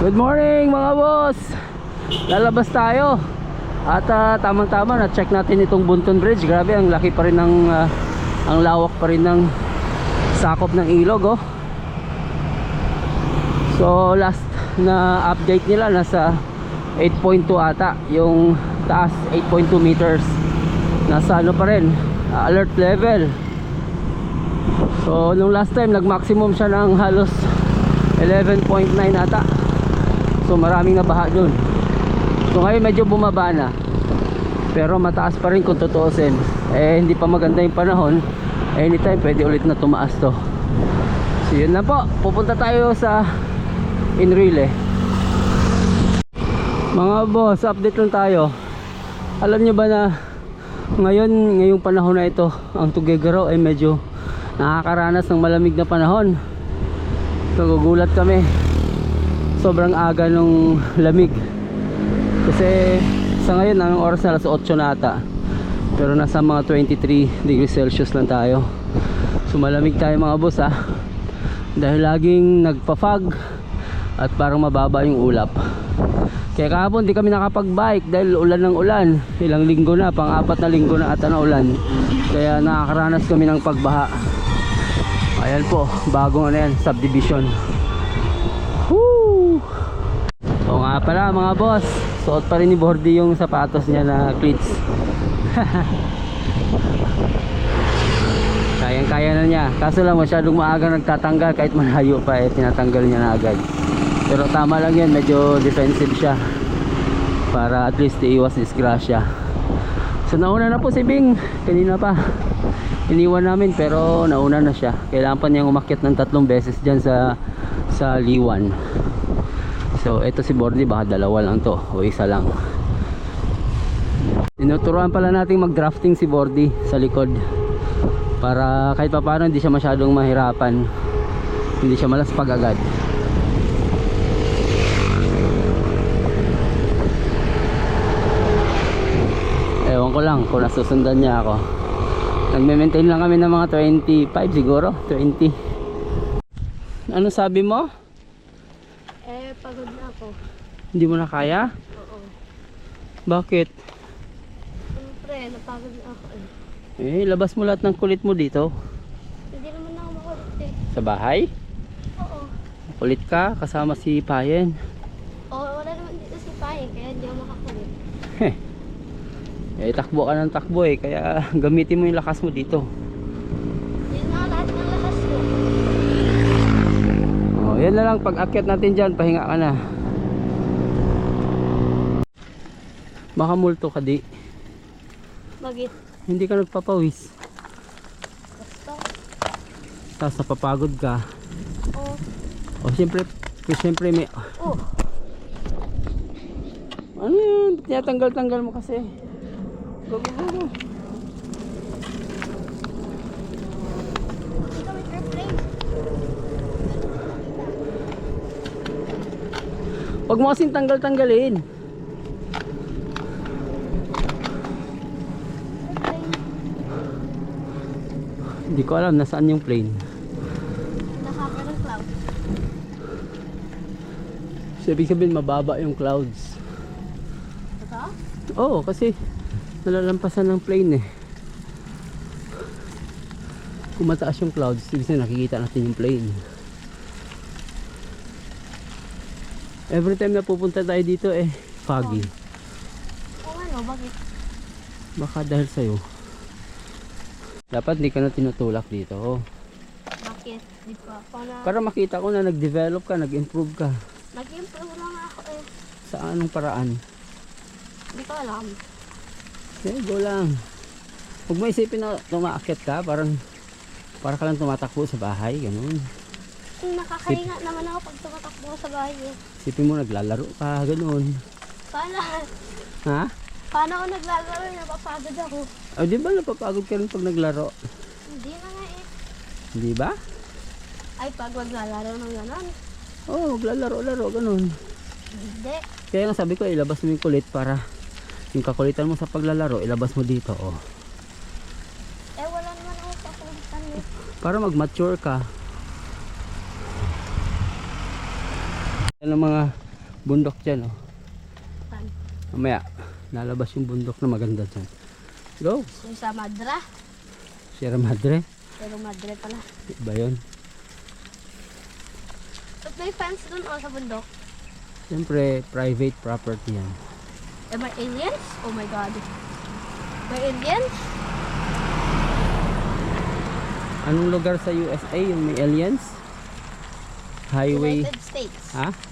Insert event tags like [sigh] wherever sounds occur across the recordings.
Good morning mga boss. Lalabas tayo. At ah, tamang-tama na check natin itong Bunton Bridge. Grabe ang laki pa rin ng ah, Ang lawak pa rin ng Sakop ng ilog oh. So last na update nila Nasa 8.2 ata. Yung taas 8.2 meters. Nasa ano pa rin ah, Alert level. So nung last time nag maximum siya ng halos 11.9 ata So maraming nabaha dun. So ngayon medyo bumaba na. Pero mataas pa rin kung tutuusin. Eh hindi pa maganda yung panahon. Anytime pwede ulit na tumaas to. So yun na po. Pupunta tayo sa Enrile Mga boss update lang tayo. Alam nyo ba na Ngayon ngayong panahon na ito Ang Tugigaraw ay medyo Nakakaranas ng malamig na panahon. Nagugulat kami sobrang aga nung lamig. Kasi sa ngayon anong oras na? Alas 8 na ata. Pero nasa mga 23 degrees celsius lang tayo. So malamig tayo mga boss ah. Dahil laging nagpa-fog at parang mababa yung ulap. Kaya kahapon di kami nakapag bike dahil ulan ng ulan. Ilang linggo na pang apat na linggo na ata na ulan. Kaya nakakaranas kami ng pagbaha. Ayan po bagong ano yan subdivision! Oo nga pala mga boss. Suot pa rin ni Bordy yung sapatos niya na cleats. [laughs] Kayang kaya na niya. Kaso lang masyadong maaga nagtatanggal. Kahit malayo pa eh tinatanggal niya na agad. Pero tama lang yan Medyo defensive siya. Para at least iiwas disgrasya So nauna na po si Bing. Kanina pa. Iniwan namin pero nauna na siya. Kailangan pa niyang umakyat ng tatlong beses dyan sa sa Liwan so ito si Bordy baka dalawa lang to o isa lang. Tinuturuan pala natin mag drafting si Bordy sa likod. Para kahit pa paano hindi siya masyadong mahirapan. Hindi siya malaspag agad. Ewan ko lang kung nasusundan niya ako. Nagme-maintain lang kami ng mga 25 siguro 20 ano sabi mo? Eh, pagod na ako. Hindi mo na kaya? Oo. Bakit? Siyempre, napagod na ako eh. Eh, labas mo lahat ng kulit mo dito. Hindi naman ako makulit eh. Sa bahay? Oo. Kulit ka, kasama si Payen. Oo, wala naman dito si Paye, kaya hindi ako makakulit. [laughs] Eh, takbo ka ng takbo eh, kaya gamitin mo yung lakas mo dito. Yun na lahat ng lakas ko. Oh, yan na lang, pag akyat natin dyan, pahinga ka na. Baka multo ka di. Bakit? Hindi ka nagpapawis. Basta. Tapos napapagod ka. Oo. O, siyempre, siyempre may... Oh. Ano yun? Tinatanggal-tanggal mo kasi. Go, go, go, go. Ikaw may airplane. Huwag mo kasing tanggal-tanggalin. Hindi ko alam nasaan yung plane. Nakaka ng cloud. So, ibig sabihin mababa yung clouds. Ito? Oo, kasi nalalampasan ng plane eh. Kung mataas yung clouds, ibig sabihin nakikita natin yung plane. Every time na pupunta tayo dito eh, foggy. Oo ano, bakit? Baka dahil sa'yo. Dapat hindi ka na tinutulak dito. Bakit? Di pa. Para Para makita ko na nag-develop ka, nag-improve ka. nag-improve lang ako eh. Sa anong paraan? Hindi ko alam. Okay, go lang. Huwag mo isipin na tumaakit ka, parang para ka lang tumatakbo sa bahay, ganun. Nakakahinga naman ako pag tumatakbo sa bahay eh. Isipin mo naglalaro ka, ganun. Paano? Ha? Paano ako naglalaro? Napapagod ako. O di ba napapagod ka rin pag naglaro? Hindi na nga eh. Di ba? Ay, pag maglalaro ng ganon. Oo, oh, maglalaro-laro, ganun. Hindi. Kaya nga sabi ko, ilabas mo yung kulit para yung kakulitan mo sa paglalaro, ilabas mo dito, oh. Eh, wala naman ako pakulitan eh. Para mag-mature ka. Yan ang mga bundok dyan oh. Mamaya, lalabas yung bundok na maganda dyan. Go! Sa Madra. Sierra Madre. Pero Madre pala. Iba yun. At may fence dun o sa bundok. Siyempre, private property yan. Eh, may aliens? Oh my god. May aliens? Anong lugar sa USA yung may aliens? Highway, United States. ha?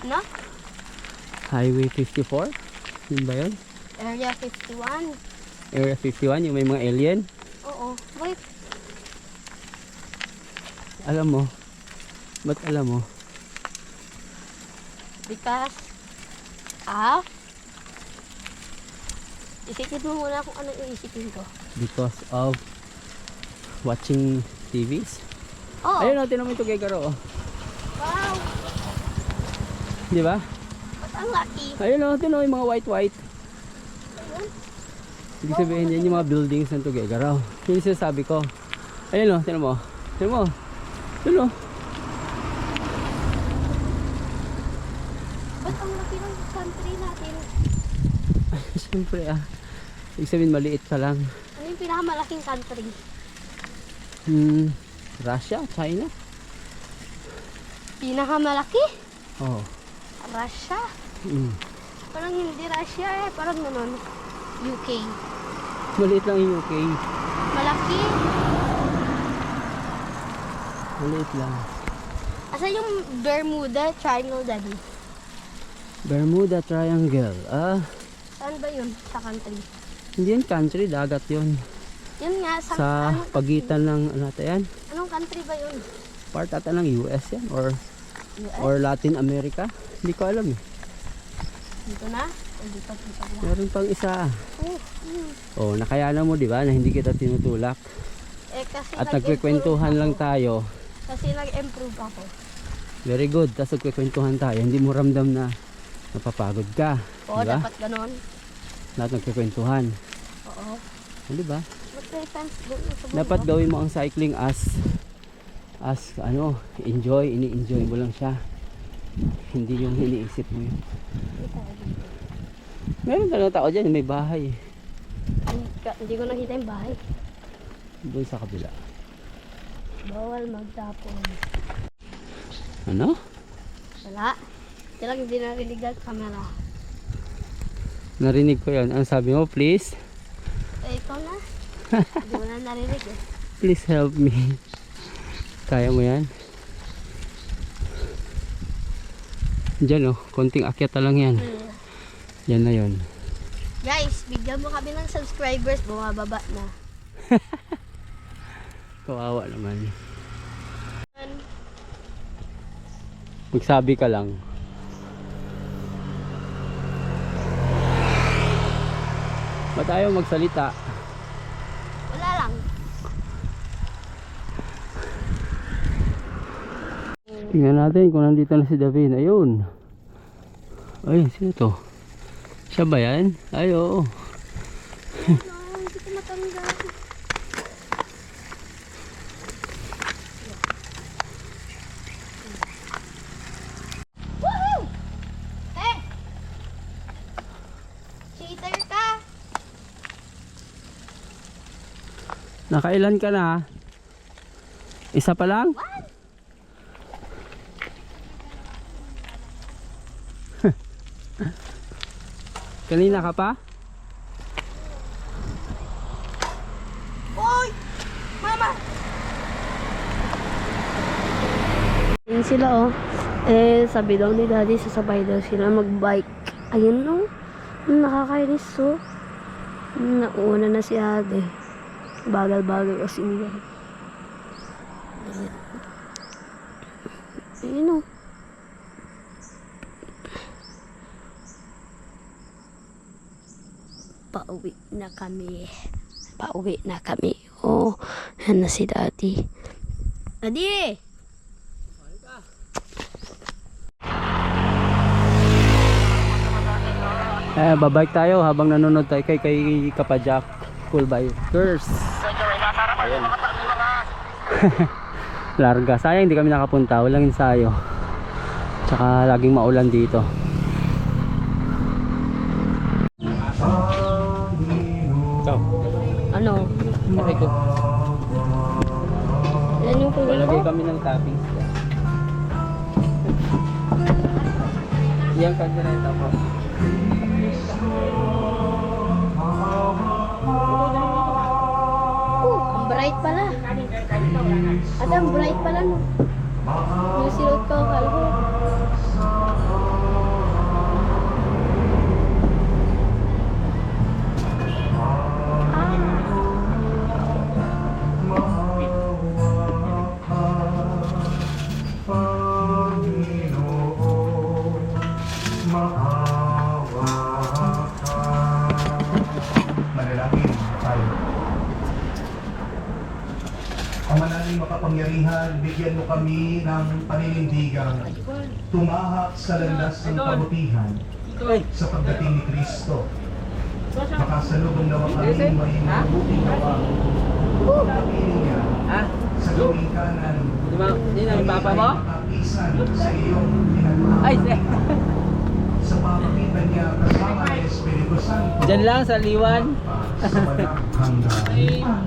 Ah? No? Highway 54? Yun ba yun? Area 51. Area 51, yung may mga alien? Oo. Wait. Alam mo? Ba't alam mo? Because, ah, isipin mo muna kung anong iisipin ko. Because of watching TVs? Oo. Ayun o, tinan mo ito kay Garo. oh. Wow. Di ba? Ba't ang lucky? Ayun o, mo yung mga white-white. Ibig sabihin yan yung mga buildings ng Tuguegarao. Yun yung sinasabi ko. Ayun o, tinan mo. Tinan mo. Tinan mo. Ba't ang laki ng country natin? [laughs] Siyempre ah. Ibig sabihin maliit ka lang. Ano yung pinakamalaking country? Hmm, Russia? China? Pinakamalaki? Oo. Russia? Mm. Parang hindi Russia eh. Parang nanon. UK. Maliit lang yung UK. Malaki. Maliit lang. Asa yung Bermuda Triangle daddy? Bermuda Triangle. Ah, Saan ba yun sa country? hindi yan country. Dagat yun. Yun nga, sa, Sa pagitan ng ano ata yan. anong country ba yun? Part ata ng US yan. Or, US? or Latin America. Hindi ko alam eh. Dito na? O dito, dito na. Meron pang isa. Oh, mm. Oh, nakayanan mo 'di ba na hindi kita tinutulak Eh kasi at nag-improve nagkukwentuhan lang tayo. Kasi nag-improve ako. Very good. Tapos nagkukwentuhan tayo. Hindi mo ramdam na napapagod ka. Oo, Diba? dapat ganon. Lahat nagkukwentuhan. Oo. Oh, di ba? Bundok? Dapat gawin mo ang cycling as as ano, enjoy, ini-enjoy mo lang siya. Hindi yung iniisip mo yun. Meron talaga tao dyan, may bahay. Hindi ka- Hindi ko nakita yung bahay. Doon sa kabila. Bawal magtapon. Ano? Wala. Lang hindi narinig ang camera. Narinig ko yan. Ang sabi mo, please, Eh, ikaw na. [laughs] Hindi mo na narinig eh. please help me. Kaya mo yan? Diyan oh, konting akyat lang yan. Hmm. Yan na yon. Guys, bigyan mo kami ng subscribers. Bumababa na. [laughs] Kawawa naman. Magsabi ka lang. Ba't ayaw magsalita? Wala lang. Tingnan natin kung nandito na si David. Ayun. Ay, sino to? Siya ba yan? Ay, oo. Hindi ko ka! Nakailan ka na? Isa pa lang? What? Kanina ka pa? Oy! Mama! Ayun sila oh. Eh, sabi daw ni daddy, sasabay daw sila magbike. Ayun no. Nakakainis so. Nauna na si ate. Bagal-bagal kasi niya. Ayun oh. Pauwi na kami. Pauwi na kami. Oh, yan na si daddy. Daddy! Eh, babike tayo habang nanonood tayo kay kay Kapajak Cool Bikers. Ayan. [laughs] Larga. Sayang hindi kami nakapunta. Walang ensayo. Tsaka laging maulan dito. Kasi ko. Yan yung kunin ko? Palagay kami ng toppings. Yan kaldereta po. Oh, ang bright pala. At ang bright pala no. Yung silot bigyan mo kami ng paninindigang tumahak sa landas ng kabutihan sa pagdating ni Kristo. Makasalubong nawa kami may mabuting gawa. Pagkapiling niya Ha? sa gawing kanan. Papa mo? Makapisan sa iyong pinagmamahal. Ay, si- Sa pamagitan niya kasama ng Espiritu Santo. Diyan lang sa liwan. sa walang hanggan.